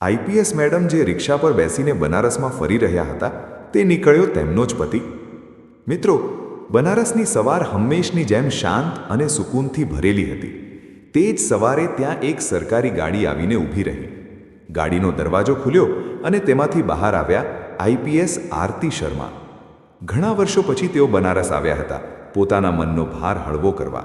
IPS madam જે રિક્ષા પર બેસીને બનારસમાં ફરી રહ્યા હતા, તે નીકળ્યો તેમનો જ પતિ. મિત્રો, બનારસની સવાર હંમેશની જેમ શાંત અને સુકૂનથી ભરેલી હતી. તે જ સવારે ત્યાં એક સરકારી ગાડી આવીને ઊભી રહી. ગાડીનો દરવાજો ખુલ્યો અને તેમાંથી બહાર આવ્યા આઈપીએસ આરતી શર્મા. ઘણા વર્ષો પછી તેઓ બનારસ આવ્યા હતા, પોતાના મનનો ભાર હળવો કરવા.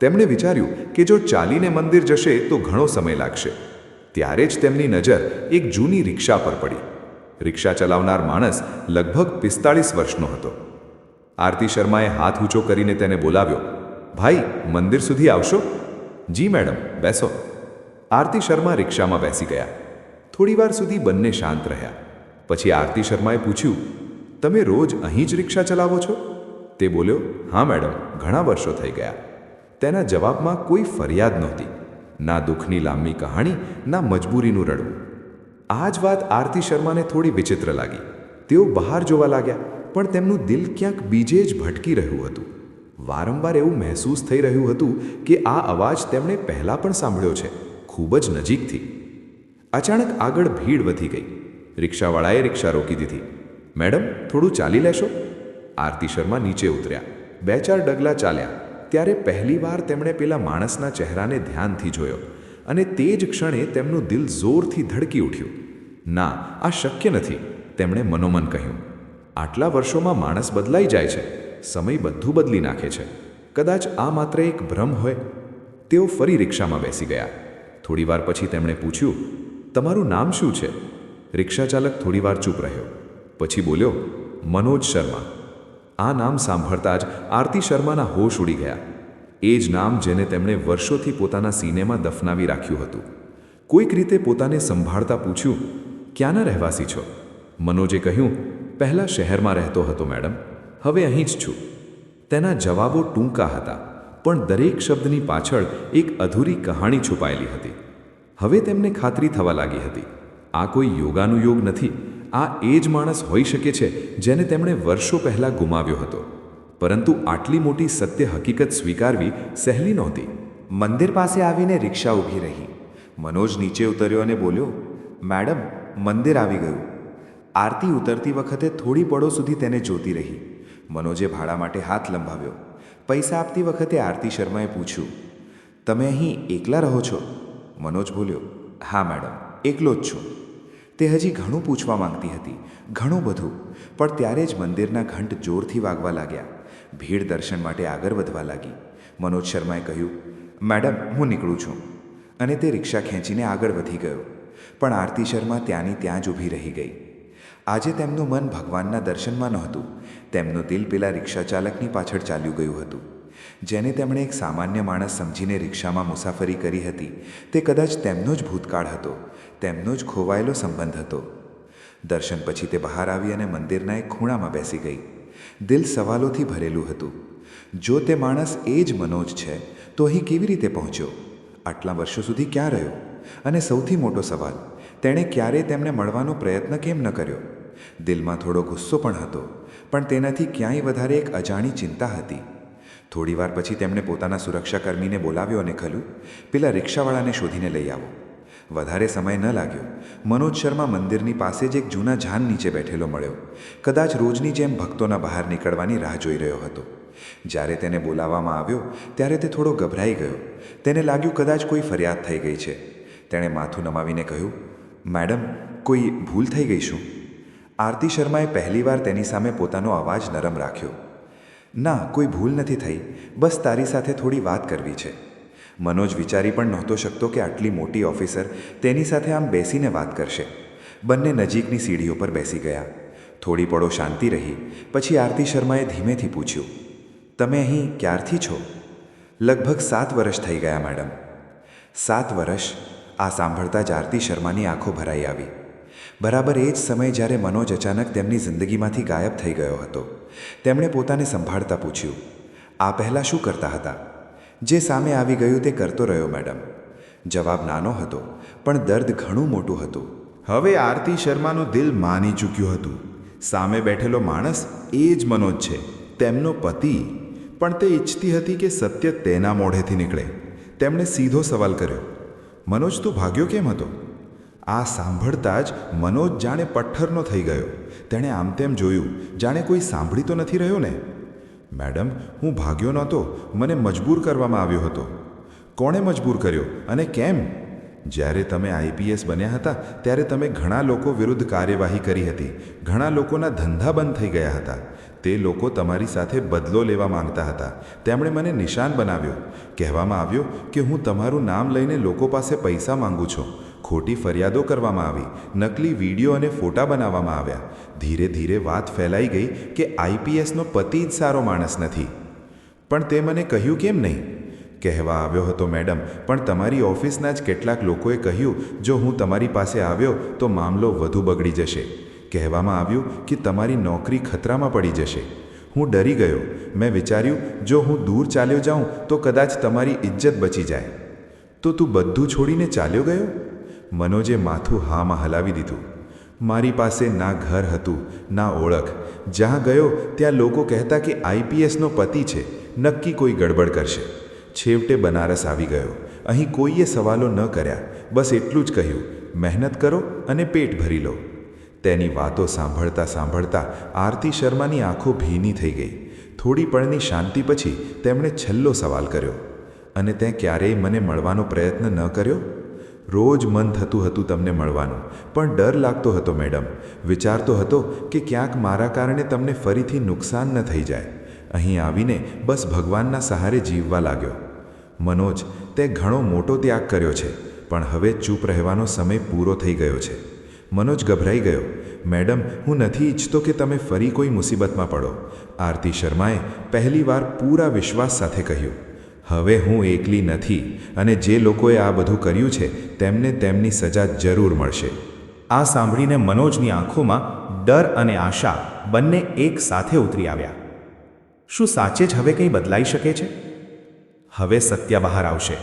તેમણે વિચાર્યું કે જો ચાલીને મંદિર જશે તો ઘણો સમય લાગશે. ત્યારે જ તેમની નજર એક જૂની રિક્ષા પર પડી. રિક્ષા ચલાવનાર માણસ લગભગ પિસ્તાળીસ વર્ષનો હતો. આરતી શર્માએ હાથ ઊંચો કરીને તેને બોલાવ્યો, ભાઈ, મંદિર સુધી આવશો? જી, મેડમ, બેસો. આરતી શર્મા રિક્ષામાં બેસી ગયા. થોડીવાર સુધી બંને શાંત રહ્યા. પછી આરતી શર્માએ પૂછ્યું, તમે રોજ અહીં જ રિક્ષા ચલાવો છો? તે બોલ્યો, હા, મેડમ, ઘણા વર્ષો થઈ ગયા. તેના જવાબમાં કોઈ ફરિયાદ નહોતી. ના દુઃખની લાંબી કહાણી, ના મજબૂરીનું રડવું. આ જ વાત આરતી શર્માને થોડી વિચિત્ર લાગી. તેઓ બહાર જોવા લાગ્યા, પણ તેમનું દિલ ક્યાંક બીજે જ ભટકી રહ્યું હતું. વારંવાર એવું મહેસૂસ થઈ રહ્યું હતું કે આ અવાજ તેમણે પહેલાં પણ સાંભળ્યો છે, ખૂબ જ નજીકથી. અચાનક આગળ ભીડ વધી ગઈ. રિક્ષાવાળાએ રિક્ષા રોકી દીધી. મેડમ, થોડું ચાલી લેશો? આરતી શર્મા નીચે ઉતર્યા. બે ચાર ડગલા ચાલ્યા. ત્યારે પહેલીવાર તેમણે પેલા માણસના ચહેરાને ધ્યાનથી જોયો અને તે જ ક્ષણે તેમનું દિલ જોરથી ધડકી ઉઠ્યું. ના, આ શક્ય નથી, તેમણે મનોમન કહ્યું. આટલા વર્ષોમાં માણસ બદલાઈ જાય છે, સમય બધું બદલી નાખે છે. કદાચ આ માત્ર એક ભ્રમ હોય. તેઓ ફરી રિક્ષામાં બેસી ગયા. થોડીવાર પછી તેમણે પૂછ્યું, તમારું નામ શું છે? રિક્ષાચાલક થોડીવાર ચૂપ રહ્યો. પછી બોલ્યો, મનોજ શર્મા. આ નામ સાંભળતા જ આરતી શર્માના હોશ ઉડી ગયા. એ જ નામ જેને તેમણે વર્ષોથી પોતાના સિનેમા દફનાવી રાખ્યું હતું. કોઈક રીતે પોતાને સંભાળતા પૂછ્યું, ક્યાંના રહેવાસી છો? મનોજે કહ્યું, પહેલાં શહેરમાં રહેતો હતો, મેડમ. હવે અહીં જ છું. તેના જવાબો ટૂંકા હતા, પણ દરેક શબ્દની પાછળ એક અધૂરી કહાણી છુપાયેલી હતી. હવે તેમને ખાતરી થવા લાગી હતી. આ કોઈ યોગાનુયોગ નથી. આ એ જ માણસ હોઈ શકે છે જેને તેમણે વર્ષો પહેલાં ગુમાવ્યો હતો. પરંતુ આટલી મોટી સત્ય હકીકત સ્વીકારવી સહેલી નહોતી. મંદિર પાસે આવીને રિક્ષા ઊભી રહી. મનોજ નીચે ઉતર્યો અને બોલ્યો, મેડમ, મંદિર આવી ગયું. આરતી ઉતરતી વખતે થોડી પળો સુધી તેને જોતી રહી. મનોજે ભાડા માટે હાથ લંબાવ્યો. પૈસા આપતી વખતે આરતી શર્માએ પૂછ્યું, તમે અહીં એકલા રહો છો? મનોજ બોલ્યો, હા, મેડમ, એકલો જ છું. તે હજી ઘણું પૂછવા માંગતી હતી. ઘણું બધું. પણ ત્યારે જ મંદિરના ઘંટ જોરથી વાગવા લાગ્યા. ભીડ દર્શન માટે આગળ વધવા લાગી. મનોજ શર્માએ કહ્યું, મેડમ, હું નીકળું છું. અને તે રિક્ષા ખેંચીને આગળ વધી ગયો. પણ આરતી શર્મા ત્યાંની ત્યાં જ ઊભી રહી ગઈ. આજે તેમનું મન ભગવાનના દર્શનમાં નહોતું. તેમનું દિલ પેલા રિક્ષા ચાલકની પાછળ ચાલ્યું ગયું હતું. જેને તેમણે એક સામાન્ય માણસ સમજીને રિક્ષામાં મુસાફરી કરી હતી. તે કદાચ તેમનો જ ભૂતકાળ હતો, તેમનો જ ખોવાયેલો સંબંધ હતો. દર્શન પછી તે બહાર આવી અને મંદિરના એક ખૂણામાં બેસી ગઈ. દિલ સવાલોથી ભરેલું હતું. જો તે માણસ એ જ મનોજ છે, તો અહીં કેવી રીતે પહોંચ્યો? આટલા વર્ષો સુધી ક્યાં રહ્યો? અને સૌથી મોટો સવાલ, તેણે ક્યારે તેમને મળવાનો પ્રયત્ન કેમ ન કર્યો? દિલમાં થોડો ગુસ્સો પણ હતો, પણ તેનાથી ક્યાંય વધારે એક અજાણી ચિંતા હતી. થોડીવાર પછી તેમણે પોતાના સુરક્ષાકર્મીને બોલાવ્યો અને ખલું પેલા રિક્ષાવાળાને શોધીને લઈ આવો. વધારે સમય ન લાગ્યો. મનોજ શર્મા મંદિરની પાસે જ એક જૂના જાન નીચે બેઠેલો મળ્યો. કદાચ રોજની જેમ ભક્તોના બહાર નીકળવાની રાહ જોઈ રહ્યો હતો. જ્યારે તેને બોલાવવામાં આવ્યો, ત્યારે તે થોડો ગભરાઈ ગયો. તેને લાગ્યું કદાચ કોઈ ફરિયાદ થઈ ગઈ છે. તેણે માથું નમાવીને કહ્યું, મેડમ, કોઈ ભૂલ થઈ ગઈ શું? આરતી શર્માએ પહેલીવાર તેની સામે પોતાનો અવાજ નરમ રાખ્યો. ના, કોઈ ભૂલ નથી થઈ. બસ તારી સાથે થોડી વાત કરવી છે. મનોજ વિચારી પણ નહોતો શકતો કે આટલી મોટી ઓફિસર તેની સાથે આમ બેસીને વાત કરશે. બંને નજીકની સીડીઓ પર બેસી ગયા. થોડી પળો શાંતિ રહી. પછી આરતી શર્માએ ધીમેથી પૂછ્યું, તમે અહીં ક્યારથી છો? લગભગ સાત વર્ષ થઈ ગયા, મેડમ. સાત વર્ષ આ સાંભળતા જ આરતી શર્માની આંખો ભરાઈ આવી. બરાબર એ જ સમય જ્યારે મનોજ અચાનક તેમની જિંદગીમાંથી ગાયબ થઈ ગયો હતો, તેમણે પોતાને સંભાળતા પૂછ્યું, આ પહેલાં શું કરતા હતા? જે સામે આવી ગયું તે કરતો રહ્યો, મેડમ. જવાબ નાનો હતો, પણ દર્દ ઘણું મોટું હતું. હવે આરતી શર્માનું દિલ માની ચૂક્યું હતું. સામે બેઠેલો માણસ એ જ મનોજ છે, તેમનો પતિ. પણ તે ઈચ્છતી હતી કે સત્ય તેના મોઢેથી નીકળે. તેમણે સીધો સવાલ કર્યો, મનોજ, તું ભાગ્યો કેમ હતો? આ સાંભળતા જ મનોજ જાણે પઠ્ઠરનો થઈ ગયો. તેણે આમ તેમ જોયું, જાણે કોઈ સાંભળી તો નથી રહ્યો ને? મેડમ, હું ભાગ્યો નહોતો. મને મજબૂર કરવામાં આવ્યો હતો. કોણે મજબૂર કર્યો અને કેમ? જ્યારે તમે આઈપીએસ બન્યા હતા, ત્યારે તમે ઘણા લોકો વિરુદ્ધ કાર્યવાહી કરી હતી. ઘણા લોકોના ધંધા બંધ થઈ ગયા હતા. તે લોકો તમારી સાથે બદલો લેવા માંગતા હતા. તેમણે મને નિશાન બનાવ્યો. કહેવામાં આવ્યો કે હું તમારું નામ લઈને લોકો પાસે પૈસા માંગુ છું. ખોટી ફરિયાદો કરવામાં આવી, નકલી વીડિયો અને ફોટા બનાવવામાં આવ્યા. ધીરે ધીરે વાત ફેલાઈ ગઈ કે આઈપીએસનો પતિ જ સારો માણસ નથી. પણ તે મને કહ્યું કેમ નહીં? કહેવા આવ્યો હતો મેડમ, પણ તમારી ઓફિસના જ કેટલાક લોકોએ કહ્યું, જો હું તમારી પાસે આવ્યો તો મામલો વધુ બગડી જશે. કહેવામાં આવ્યું કે તમારી નોકરી ખતરામાં પડી જશે. હું ડરી ગયો. મેં વિચાર્યું, જો હું દૂર ચાલ્યો જાઉં તો કદાચ તમારી ઇજ્જત બચી જાય. તો તું બધું છોડીને ચાલ્યો ગયો? મનોજે માથું હામાં હલાવી દીધું. મારી પાસે ના ઘર હતું, ના ઓળખ. જ્યાં ગયો, ત્યાં લોકો કહેતા કે આઈપીએસનો પતિ છે. નક્કી કોઈ ગડબડ કરશે. છેવટે બનારસ આવી ગયો. અહીં કોઈએ સવાલો ન કર્યા. બસ એટલું જ કહ્યું. મહેનત કરો અને પેટ ભરી લો. તેની વાતો સાંભળતા સાંભળતા આરતી શર્માની આંખો ભીની થઈ ગઈ. થોડી પળની શાંતિ પછી તેમણે છેલ્લો સવાલ કર્યો. અને તે ક્યારેય મને મળવાનો પ્રયત્ન ન કર્યો? રોજ મન થતું હતું તમને મળવાનું. પણ ડર લાગતો હતો, મેડમ. વિચારતો હતો કે ક્યાંક મારા કારણે તમને ફરીથી નુકસાન ન થઈ જાય. અહીં આવીને બસ ભગવાનના સહારે જીવવા લાગ્યો. મનોજ, તે ઘણો મોટો ત્યાગ કર્યો છે, પણ હવે ચૂપ રહેવાનો સમય પૂરો થઈ ગયો છે. મનોજ ગભરાઈ ગયો. મેડમ, હું નથી ઈચ્છતો કે તમે ફરી કોઈ મુસીબતમાં પડો. આરતી શર્માએ પહેલીવાર પૂરા વિશ્વાસ સાથે કહ્યું. હવે હું એકલી નથી અને જે લોકોએ આ બધું કર્યું છે, તેમને તેમની સજા જરૂર મળશે. આ સાંભળીને મનોજની આંખોમાં ડર અને આશા બંને એક સાથે ઉતરી આવ્યા. શું સાચે જ હવે કંઈ બદલાઈ શકે છે? હવે સત્ય બહાર આવશે.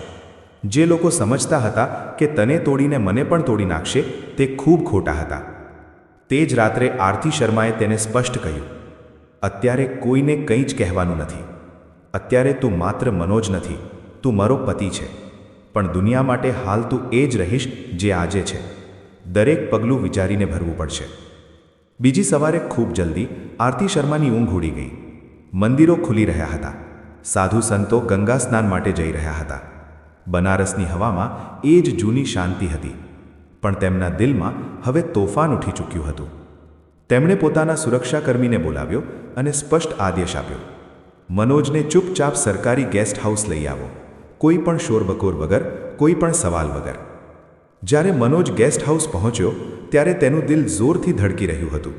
જે લોકો સમજતા હતા કે તને તોડીને મને પણ તોડી નાખશે, તે ખૂબ ખોટા હતા. તે જ રાત્રે આરતી શર્માએ તેને સ્પષ્ટ કહ્યું. અત્યારે કોઈને કંઈ જ કહેવાનું નથી. અત્યારે તું માત્ર મનોજ નથી, તું મારો પતિ છે. પણ દુનિયા માટે હાલ તું એ જ રહીશ જે આજે છે. દરેક પગલું વિચારીને ભરવું પડશે. બીજી સવારે ખૂબ જલ્દી આરતી શર્માની ઊંઘ ઉડી ગઈ. મંદિરો ખુલી રહ્યા હતા. સાધુ સંતો ગંગા સ્નાન માટે જઈ રહ્યા હતા. બનારસની હવામાં એ જ જૂની શાંતિ હતી. પણ તેમના દિલમાં હવે તોફાન ઉઠી ચૂક્યું હતું. તેમણે પોતાના સુરક્ષાકર્મીને બોલાવ્યો અને સ્પષ્ટ આદેશ આપ્યો. મનોજને ચૂપચાપ સરકારી ગેસ્ટ હાઉસ લઈ આવો. કોઈ પણ શોરબકોર વગર, કોઈ પણ સવાલ વગર. જ્યારે મનોજ ગેસ્ટ હાઉસ પહોંચ્યો, ત્યારે તેનું દિલ જોરથી ધડકી રહ્યું હતું.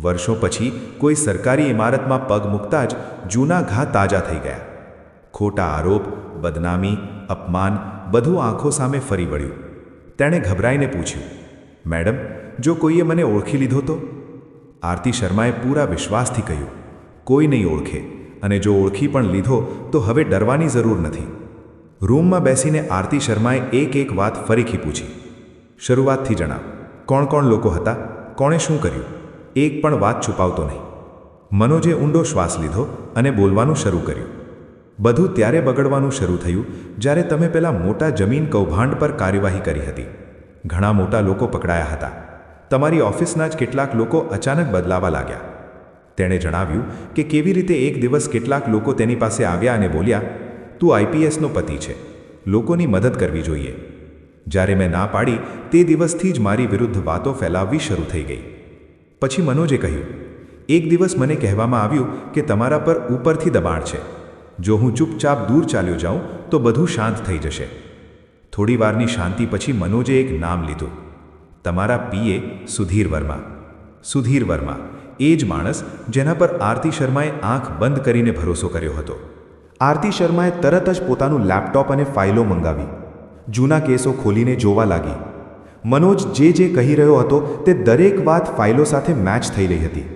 વર્ષો પછી કોઈ સરકારી ઇમારતમાં પગ મૂકતા જ જૂના ઘા તાજા થઈ ગયા. ખોટા આરોપ, બદનામી, અપમાન બધું આંખો સામે ફરી વળ્યું. તેણે ગભરાઈને પૂછ્યું, મેડમ, જો કોઈએ મને ઓળખી લીધો તો? આરતી શર્માએ પૂરા વિશ્વાસથી કહ્યું, કોઈ નહીં ઓળખે. અને જો ઓળખી પણ લીધો, તો હવે ડરવાની જરૂર નથી. રૂમમાં બેસીને આરતી શર્માએ એક એક વાત ફરીથી પૂછી. શરૂઆતથી જણાવ, કોણ કોણ લોકો હતા? કોણે શું કર્યું? એક પણ વાત છુપાવતો નહીં. મનોજે ઊંડો શ્વાસ લીધો અને બોલવાનું શરૂ કર્યું. બધું ત્યારે બગડવાનું શરૂ થયું જ્યારે તમે પેલા મોટા જમીન કૌભાંડ પર કાર્યવાહી કરી હતી. ઘણા મોટા લોકો પકડાયા હતા. તમારી ઓફિસના જ કેટલાક લોકો અચાનક બદલાવા લાગ્યા. તેણે જણાવ્યું કે કેવી રીતે એક દિવસ કેટલાક લોકો તેની પાસે આવ્યા અને બોલ્યા, તું આઈપીએસનો પતિ છે. લોકોની મદદ કરવી જોઈએ. જ્યારે મેં ના પાડી, તે દિવસથી જ મારી વિરુદ્ધ વાતો ફેલાવવી શરૂ થઈ ગઈ. પછી મનોજે કહ્યું, એક દિવસ મને કહેવામાં આવ્યું કે તમારા પર ઉપરથી દબાણ છે. જો હું ચૂપચાપ દૂર ચાલ્યો જાઉં, તો બધું શાંત થઈ જશે. થોડી વારની શાંતિ પછી મનોજે એક નામ લીધું, તમારા પીએ સુધીર વર્મા. સુધીર વર્મા. એ જ માણસ જેના પર આરતી શર્માએ આંખ બંધ કરીને ભરોસો કર્યો હતો. આરતી શર્માએ તરત જ પોતાનું લેપટોપ અને ફાઇલો મંગાવી. જૂના કેસો ખોલીને જોવા લાગી. મનોજ જે જે કહી રહ્યો હતો તે દરેક વાત ફાઇલો સાથે મેચ થઈ રહી હતી.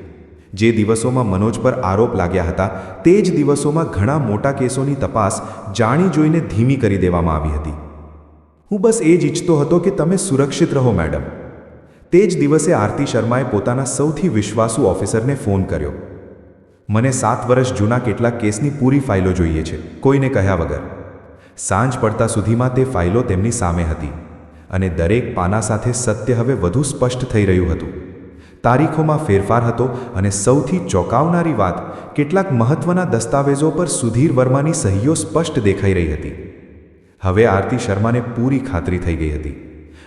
જે દિવસોમાં મનોજ પર આરોપ લાગ્યા હતા, તે જ દિવસોમાં ઘણા મોટા કેસોની તપાસ જાણી જોઈને ધીમી કરી દેવામાં આવી હતી. હું બસ એ જ ઈચ્છતો હતો કે તમે સુરક્ષિત રહો, મેડમ. તે જ દિવસે આરતી શર્માએ પોતાના સૌથી વિશ્વાસુ ઓફિસરને ફોન કર્યો. મને સાત વર્ષ જૂના કેટલાક કેસની પૂરી ફાઇલો જોઈએ છે, કોઈને કહ્યા વગર. સાંજ પડતા સુધીમાં તે ફાઇલો તેમની સામે હતી અને દરેક પાના સાથે સત્ય હવે વધુ સ્પષ્ટ થઈ રહ્યું હતું. તારીખોમાં ફેરફાર હતો અને સૌથી ચોંકાવનારી વાત, કેટલાક મહત્વના દસ્તાવેજો પર સુધીર વર્માની સહીઓ સ્પષ્ટ દેખાઈ રહી હતી. હવે આરતી શર્માને પૂરી ખાતરી થઈ ગઈ હતી.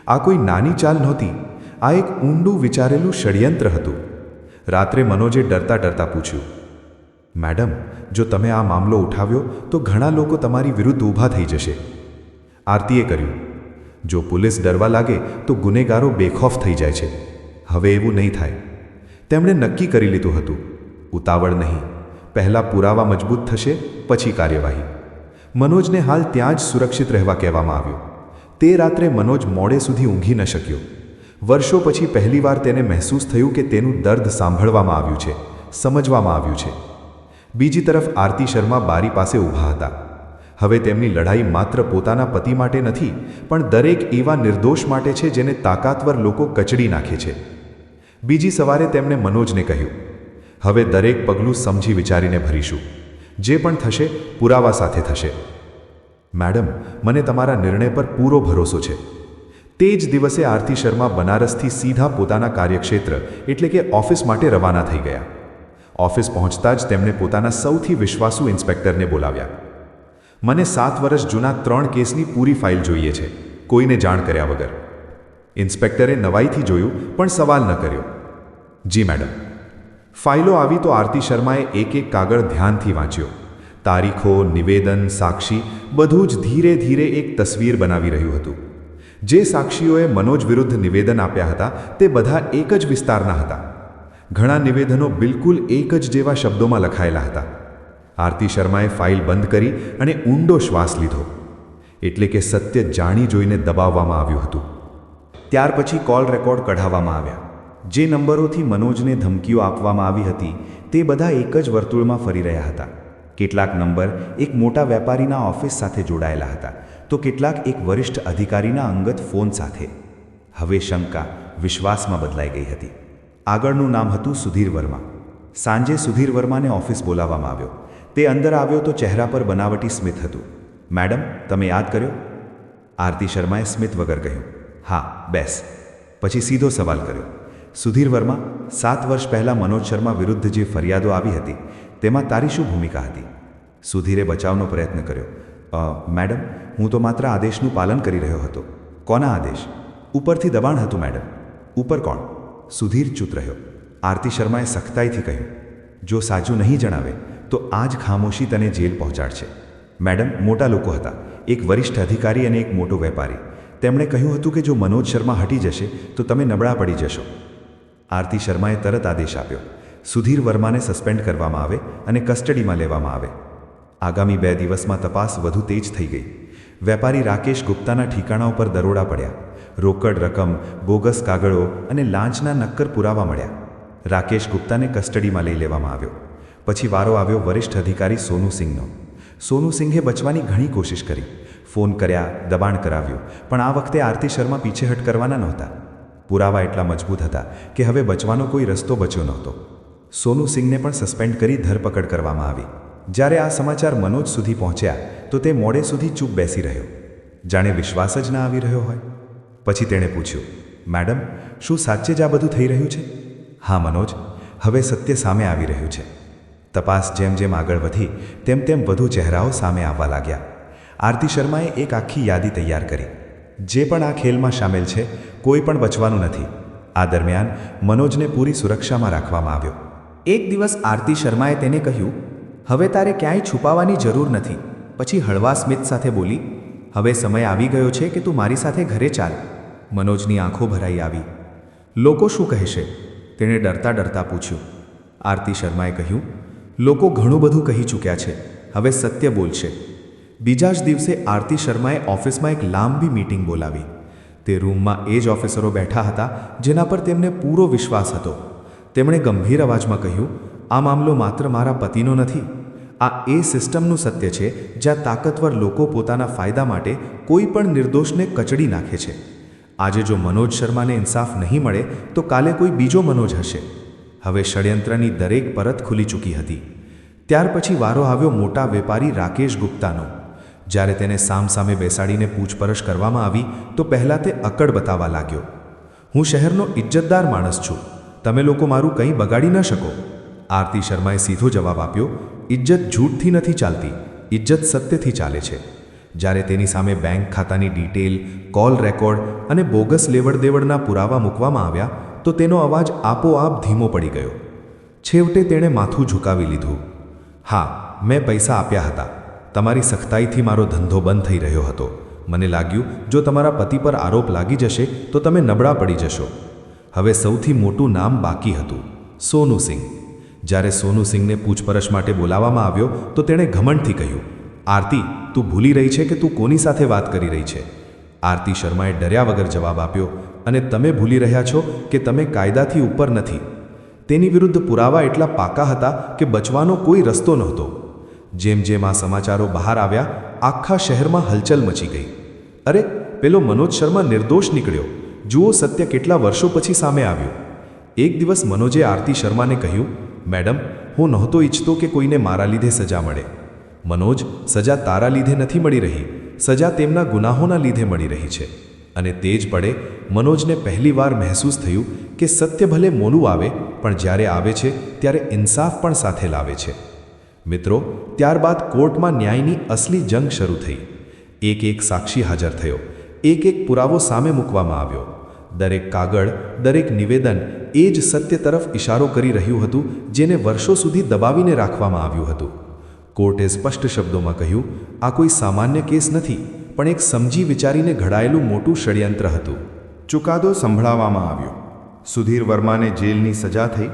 આ કોઈ નાની ચાલ નહોતી આ એક ઊંડું વિચારેલું ષડયંત્ર હતું. રાત્રે મનોજે ડરતા ડરતા પૂછ્યું, મેડમ, જો તમે આ મામલો ઉઠાવ્યો, તો ઘણા લોકો તમારી વિરુદ્ધ ઊભા થઈ જશે. આરતીએ કર્યું, જો પોલીસ ડરવા લાગે, તો ગુનેગારો બેખોફ થઈ જાય છે. હવે એવું નહીં થાય. તેમણે નક્કી કરી લીધું હતું, ઉતાવળ નહીં. પહેલાં પુરાવા મજબૂત થશે, પછી કાર્યવાહી. મનોજને હાલ ત્યાં જ સુરક્ષિત રહેવા કહેવામાં આવ્યું. તે રાત્રે મનોજ મોડે સુધી ઊંઘી ન શક્યો. વર્ષો પછી પહેલીવાર તેને મહેસૂસ થયું કે તેનું દર્દ સાંભળવામાં આવ્યું છે, સમજવામાં આવ્યું છે. બીજી તરફ આરતી શર્મા બારી પાસે ઊભા હતા. હવે તેમની લડાઈ માત્ર પોતાના પતિ માટે નથી, પણ દરેક એવા નિર્દોષ માટે છે જેને તાકાતવર લોકો કચડી નાખે છે. બીજી સવારે તેમણે મનોજને કહ્યું, હવે દરેક પગલું સમજી વિચારીને ભરીશું. જે પણ થશે, પુરાવા સાથે થશે. મેડમ, મને તમારા નિર્ણય પર પૂરો ભરોસો છે. તે જ દિવસે આરતી શર્મા બનારસથી સીધા પોતાના કાર્યક્ષેત્ર, એટલે કે ઓફિસ માટે રવાના થઈ ગયા. ઓફિસ પહોંચતા જ તેમણે પોતાના સૌથી વિશ્વાસુ ઇન્સ્પેક્ટરને બોલાવ્યા. મને સાત વર્ષ જૂના ત્રણ કેસની પૂરી ફાઇલ જોઈએ છે, કોઈને જાણ કર્યા વગર. ઇન્સ્પેક્ટરે નવાઈથી જોયું, પણ સવાલ ન કર્યો. જી, મેડમ. ફાઇલો આવી તો આરતી શર્માએ એક એક કાગળ ધ્યાનથી વાંચ્યો. તારીખો, નિવેદન, સાક્ષી, બધું જ ધીરે ધીરે એક તસવીર બનાવી રહ્યું હતું. જે સાક્ષીઓએ મનોજ વિરુદ્ધ નિવેદન આપ્યા હતા, તે બધા એક જ વિસ્તારના હતા. ઘણા નિવેદનો બિલકુલ એક જ જેવા શબ્દોમાં લખાયેલા હતા. આરતી શર્માએ ફાઇલ બંધ કરી અને ઊંડો શ્વાસ લીધો. એટલે કે સત્ય જાણી જોઈને દબાવવામાં આવ્યું હતું. ત્યાર પછી કોલ રેકોર્ડ કઢાવવામાં આવ્યા. જે નંબરોથી મનોજને ધમકીઓ આપવામાં આવી હતી, તે બધા એક જ વર્તુળમાં ફરી રહ્યા હતા. કેટલાક નંબર એક મોટા વેપારીના ઓફિસ સાથે જોડાયેલા હતા. તો કેટલાક એક વરિષ્ઠ અધિકારીના અંગત ફોન સાથે. હવે શંકા વિશ્વાસમાં બદલાઈ ગઈ હતી. આગળનું નામ હતું સુધીર વર્મા. સાંજે સુધીર વર્માને ઓફિસ બોલાવવામાં આવ્યો. તે અંદર આવ્યો તો ચહેરા પર બનાવટી સ્મિત હતું. મેડમ તમે યાદ કર્યો? આરતી શર્માએ સ્મિત વગર કહ્યું. હા બેસ. પછી સીધો સવાલ કર્યો. સુધીર વર્મા સાત વર્ષ પહેલાં મનોજ શર્મા વિરુદ્ધ જે ફરિયાદો આવી હતી તેમાં તારી શું ભૂમિકા હતી? સુધીરે બચાવનો પ્રયત્ન કર્યો. "અ, મેડમ, હું તો માત્ર આદેશનું પાલન કરી રહ્યો હતો. કોના આદેશ? ઉપરથી દબાણ હતું, મેડમ. ઉપર કોણ? સુધીર ચૂપ રહ્યો. આરતી શર્માએ સખ્તાઈથી કહ્યું, જો સાચું નહીં જણાવે, તો આ જ ખામોશી તને જેલ પહોંચાડશે. મેડમ, મોટા લોકો હતા. એક વરિષ્ઠ અધિકારી અને એક મોટો વેપારી. તેમણે કહ્યું હતું કે જો મનોજ શર્મા હટી જશે, તો તમે નબળા પડી જશો. આરતી શર્માએ તરત આદેશ આપ્યો. સુધીર વર્માને સસ્પેન્ડ કરવામાં આવે અને કસ્ટડીમાં લેવામાં આવે. આગામી બે દિવસમાં તપાસ વધુ તેજ થઈ ગઈ. વેપારી રાકેશ ગુપ્તાના ઠીકાણા ઉપર દરોડા પડ્યા. રોકડ રકમ, બોગસ કાગળો અને લાંચના નક્કર પુરાવા મળ્યા. રાકેશ ગુપ્તાને કસ્ટડીમાં લઈ લેવામાં આવ્યો. પછી વારો આવ્યો વરિષ્ઠ અધિકારી સોનુસિંહનો સોનુસિંહે બચવાની ઘણી કોશિશ કરી. ફોન કર્યા, દબાણ કરાવ્યું, પણ આ વખતે આરતી શર્મા પીછેહટ કરવાના નહોતા. પુરાવા એટલા મજબૂત હતા કે હવે બચવાનો કોઈ રસ્તો બચ્યો નહોતો. સોનુ સિંહને પણ સસ્પેન્ડ કરી ધરપકડ કરવામાં આવી. જ્યારે આ સમાચાર મનોજ સુધી પહોંચ્યા, તો તે મોડે સુધી ચૂપ બેસી રહ્યો. જાણે વિશ્વાસ જ ના આવી રહ્યો હોય. પછી તેણે પૂછ્યું, મેડમ, શું સાચે જ આ બધું થઈ રહ્યું છે? હા, મનોજ, હવે સત્ય સામે આવી રહ્યું છે. તપાસ જેમ જેમ આગળ વધી, તેમ તેમ વધુ ચહેરાઓ સામે આવવા લાગ્યા. આરતી શર્માએ એક આખી યાદી તૈયાર કરી. જે પણ આ ખેલમાં સામેલ છે, કોઈ પણ બચવાનું નથી. આ દરમિયાન મનોજને પૂરી સુરક્ષામાં રાખવામાં આવ્યો. એક દિવસ આરતી શર્માએ તેને કહ્યું હવે તારે ક્યાંય છુપાવાની જરૂર નથી. પછી હળવા સ્મિત સાથે બોલી, હવે સમય આવી ગયો છે કે તું મારી સાથે ઘરે ચાલ. મનોજની આંખો ભરાઈ આવી. લોકો શું કહેશે? તેણે ડરતા ડરતા પૂછ્યું. આરતી શર્માએ કહ્યું, લોકો ઘણું બધું કહી ચૂક્યા છે. હવે સત્ય બોલશે. બીજા જ દિવસે આરતી શર્માએ ઓફિસમાં એક લાંબી મીટિંગ બોલાવી. તે રૂમમાં એ જ ઓફિસરો બેઠા હતા જેના પર તેમને પૂરો વિશ્વાસ હતો. તેમણે ગંભીર અવાજમાં કહ્યું, આ મામલો માત્ર મારા પતિનો નથી. આ એ સિસ્ટમનું સત્ય છે જ્યાં તાકતવર લોકો પોતાના ફાયદા માટે કોઈ પણ નિર્દોષને કચડી નાખે છે. આજે જો મનોજ શર્માને ઇન્સાફ નહીં મળે, તો કાલે કોઈ બીજો મનોજ હશે. હવે ષડયંત્રની દરેક પરત ખુલી ચૂકી હતી. ત્યાર પછી વારો આવ્યો મોટા વેપારી રાકેશ ગુપ્તાનો. જ્યારે તેને સામસામે બેસાડીને પૂછપરછ કરવામાં આવી, તો પહેલાં તે અકડ બતાવવા લાગ્યો. હું શહેરનો ઇજ્જતદાર માણસ છું. તમે લોકો મારું કંઈ બગાડી ન શકો. આરતી શર્માએ સીધો જવાબ આપ્યો ઇજ્જત જૂઠથી નથી ચાલતી ઇજ્જત સત્યથી ચાલે છે. જ્યારે તેની સામે બેંક ખાતાની ડિટેલ, કોલ રેકોર્ડ અને બોગસ લેવડ દેવડના પુરાવા મૂકવામાં આવ્યા, તો તેનો અવાજ આપોઆપ ધીમો પડી ગયો. છેવટે તેણે માથું ઝુકાવી લીધું. હા, મેં પૈસા આપ્યા હતા. તમારી સખ્તાઈથી મારો ધંધો બંધ થઈ રહ્યો હતો. મને લાગ્યું, જો તમારા પતિ પર આરોપ લાગી જશે, તો તમે નબળા પડી જશો. હવે સૌથી મોટું નામ બાકી હતું, સોનુ સિંહ. જ્યારે સોનુ સિંહને પૂછપરછ માટે બોલાવવામાં આવ્યો, તો તેણે ઘમંડથી કહ્યું, આરતી, તું ભૂલી રહી છે કે તું કોની સાથે વાત કરી રહી છે? આરતી શર્માએ ડર્યા વગર જવાબ આપ્યો, અને તમે ભૂલી રહ્યા છો કે તમે કાયદાથી ઉપર નથી. તેની વિરુદ્ધ પુરાવા એટલા પાકા હતા કે બચવાનો કોઈ રસ્તો નહોતો. જેમ જેમ આ સમાચારો બહાર આવ્યા, આખા શહેરમાં હલચલ મચી ગઈ. અરે, પેલો મનોજ શર્મા નિર્દોષ નીકળ્યો. જુઓ સત્ય કેટલા વર્ષો પછી સામે આવ્યું. એક દિવસ મનોજે આરતી શર્માને કહ્યું મેડમ, હું નહોતો ઈચ્છતો કે કોઈને મારા લીધે સજા મળે. મનોજ, સજા તારા લીધે નથી મળી રહી. સજા તેમના ગુનાહોના લીધે મળી રહી છે. અને તે જ પડે મનોજને પહેલીવાર મહેસૂસ થયું કે સત્ય ભલે મોલું આવે, પણ જ્યારે આવે છે, ત્યારે ઇન્સાફ પણ સાથે લાવે છે. મિત્રો, ત્યારબાદ કોર્ટમાં ન્યાયની અસલી જંગ શરૂ થઈ. એક એક સાક્ષી હાજર થયો. એક એક પુરાવો સામે મૂકવામાં આવ્યો. દરેક કાગળ, દરેક નિવેદન એ જ સત્ય તરફ ઇશારો કરી રહ્યું હતું, જેને વર્ષો સુધી દબાવીને રાખવામાં આવ્યું હતું. કોર્ટે સ્પષ્ટ શબ્દોમાં કહ્યું, આ કોઈ સામાન્ય કેસ નથી, પણ એક સમજી વિચારીને ઘડાયેલું મોટું ષડયંત્ર હતું. ચુકાદો સંભળાવવામાં આવ્યો. સુધીર વર્માને જેલની સજા થઈ,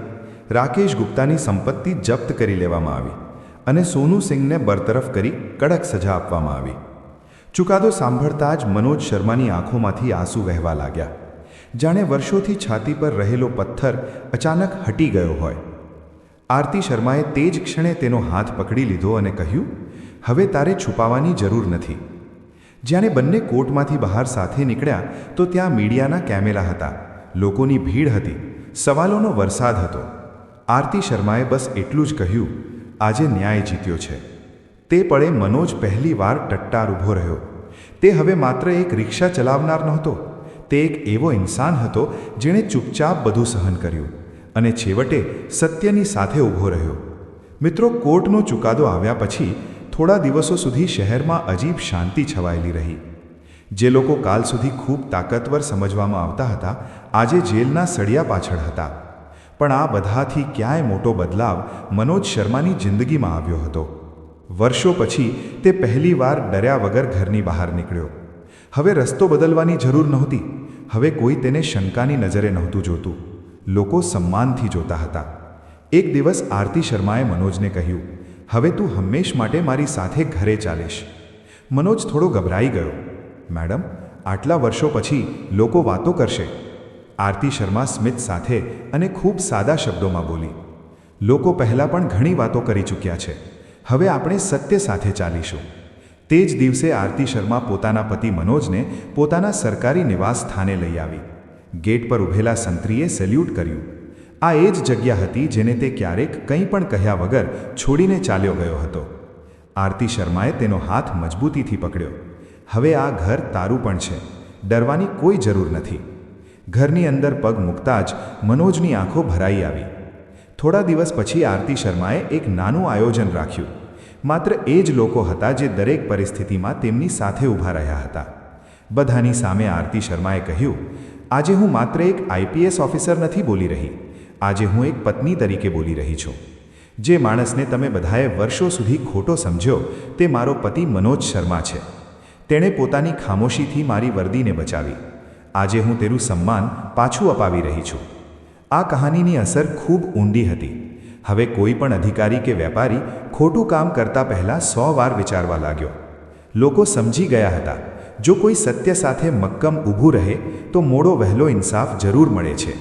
રાકેશ ગુપ્તાની સંપત્તિ જપ્ત કરી લેવામાં આવી અને સોનુ સિંહને બરતરફ કરી કડક સજા આપવામાં આવી. ચુકાદો સાંભળતા જ મનોજ શર્માની આંખોમાંથી આંસુ વહેવા લાગ્યા. જાણે વર્ષોથી છાતી પર રહેલો પથ્થર અચાનક હટી ગયો હોય. આરતી શર્માએ તે જ ક્ષણે તેનો હાથ પકડી લીધો અને કહ્યું, હવે તારે છુપાવાની જરૂર નથી. જ્યારે બંને કોર્ટમાંથી બહાર સાથે નીકળ્યા, તો ત્યાં મીડિયાના કેમેરા હતા. લોકોની ભીડ હતી. સવાલોનો વરસાદ હતો. આરતી શર્માએ બસ એટલું જ કહ્યું, આજે ન્યાય જીત્યો છે. તે પળે મનોજ પહેલીવાર ટટ્ટાર ઊભો રહ્યો. તે હવે માત્ર એક રિક્ષા ચલાવનાર નહોતો. તે એક એવો ઇન્સાન હતો જેણે ચૂપચાપ બધું સહન કર્યું અને છેવટે સત્યની સાથે ઊભો રહ્યો. મિત્રો, કોર્ટનો ચુકાદો આવ્યા પછી થોડા દિવસો સુધી શહેરમાં અજીબ શાંતિ છવાયેલી રહી. જે લોકો કાલ સુધી ખૂબ તાકતવર સમજવામાં આવતા હતા, આજે જેલના સળિયા પાછળ હતા. પણ આ બધાથી ક્યાંય મોટો બદલાવ મનોજ શર્માની જિંદગીમાં આવ્યો હતો. વર્ષો પછી તે પહેલીવાર ડર્યા વગર ઘરની બહાર નીકળ્યો. હવે રસ્તો બદલવાની જરૂર નહોતી. હવે કોઈ તેને શંકાની નજરે નહોતું જોતું. લોકો સન્માનથી જોતા હતા. એક દિવસ આરતી શર્માએ મનોજને કહ્યું, હવે તું હંમેશ માટે મારી સાથે ઘરે ચાલીશ. મનોજ થોડો ગભરાઈ ગયો. મેડમ, આટલા વર્ષો પછી લોકો વાતો કરશે. આરતી શર્મા સ્મિત સાથે અને ખૂબ સાદા શબ્દોમાં બોલી, લોકો પહેલાં પણ ઘણી વાતો કરી ચૂક્યા છે. હવે આપણે સત્ય સાથે ચાલીશું. તે જ દિવસે આરતી શર્મા પોતાના પતિ મનોજને પોતાના સરકારી નિવાસ સ્થાને લઈ આવી. ગેટ પર ઊભેલા સંત્રીએ સેલ્યુટ કર્યું. આ એ જ જગ્યા હતી જેને તે ક્યારેક કંઈ પણ કહ્યા વગર છોડીને ચાલ્યો ગયો હતો. આરતી શર્માએ તેનો હાથ મજબૂતીથી પકડ્યો. હવે આ ઘર તારું પણ છે. ડરવાની કોઈ જરૂર નથી. ઘરની અંદર પગ મૂકતા જ મનોજની આંખો ભરાઈ આવી. થોડા દિવસ પછી આરતી શર્માએ એક નાનું આયોજન રાખ્યું. માત્ર એ જ લોકો હતા જે દરેક પરિસ્થિતિમાં તેમની સાથે ઊભા રહ્યા હતા. બધાની સામે આરતી શર્માએ કહ્યું, આજે હું માત્ર એક આઈપીએસ ઓફિસર નથી બોલી રહી. આજે હું એક પત્ની તરીકે બોલી રહી છું. જે માણસને તમે બધાએ વર્ષો સુધી ખોટો સમજ્યો, તે મારો પતિ મનોજ શર્મા છે. તેણે પોતાની ખામોશીથી મારી વર્દીને બચાવી. આજે હું તેનું સન્માન પાછું અપાવી રહી છું. આ કહાનીની અસર ખૂબ ઊંડી હતી. હવે કોઈ પણ અધિકારી કે વેપારી ખોટું કામ કરતા પહેલાં સો વાર વિચારવા લાગ્યો. લોકો સમજી ગયા હતા, જો કોઈ સત્ય સાથે મક્કમ ઊભું રહે, તો મોડો વહેલો ઇન્સાફ જરૂર મળે છે.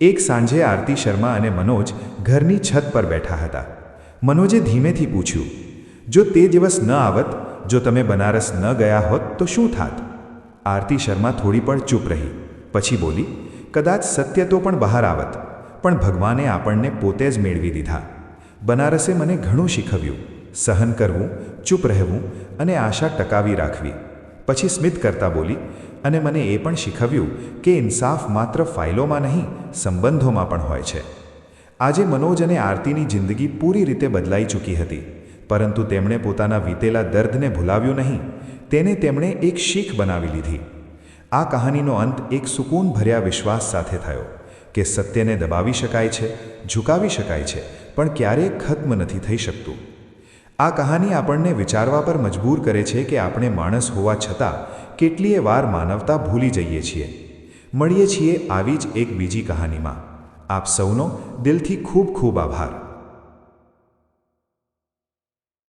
એક સાંજે આરતી શર્મા અને મનોજ ઘરની છત પર બેઠા હતા. મનોજે ધીમેથી પૂછ્યું, જો તે દિવસ ન આવત, જો તમે બનારસ ન ગયા હોત, તો શું થાત? આરતી શર્મા થોડી પણ ચૂપ રહી, પછી બોલી, કદાચ સત્ય તો પણ બહાર આવત. પણ ભગવાને આપણને પોતે જ મેળવી દીધા. બનારસે મને ઘણું શીખવ્યું. સહન કરવું, ચૂપ રહેવું અને આશા ટકાવી રાખવી. પછી સ્મિત કરતા બોલી, અને મને એ પણ શીખવ્યું કે ઇન્સાફ માત્ર ફાઇલોમાં નહીં, સંબંધોમાં પણ હોય છે. આજે મનોજ અને આરતીની જિંદગી પૂરી રીતે બદલાઈ ચૂકી હતી. પરંતુ તેમણે પોતાના વીતેલા દર્દને ભૂલાવ્યું નહીં. તેને તેમણે એક શીખ બનાવી લીધી. આ કહાનીનો અંત એક સુકૂન ભર્યા વિશ્વાસ સાથે થયો. કે સત્યને દબાવી શકાય છે, ઝુકાવી શકાય છે, પણ ક્યારેય ખત્મ નથી થઈ શકતું. આ કહાની આપણને વિચારવા પર મજબૂર કરે છે કે આપણે માણસ હોવા છતાં કેટલીય વાર માનવતા ભૂલી જઈએ છીએ. મળીએ છીએ આવી જ એક બીજી કહાનીમાં. આપ સૌનો દિલથી ખૂબ ખૂબ આભાર.